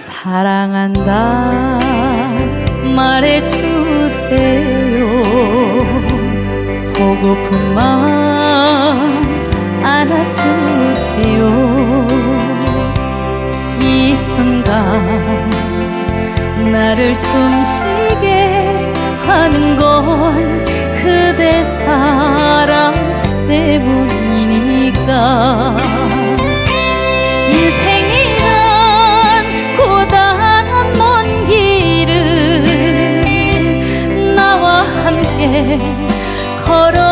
사랑한다. 말해주세요. 보고픈 마음 안아주세요. 이 순간 나를 숨쉬게 하는 건 그대 사랑 때문이니까 걸어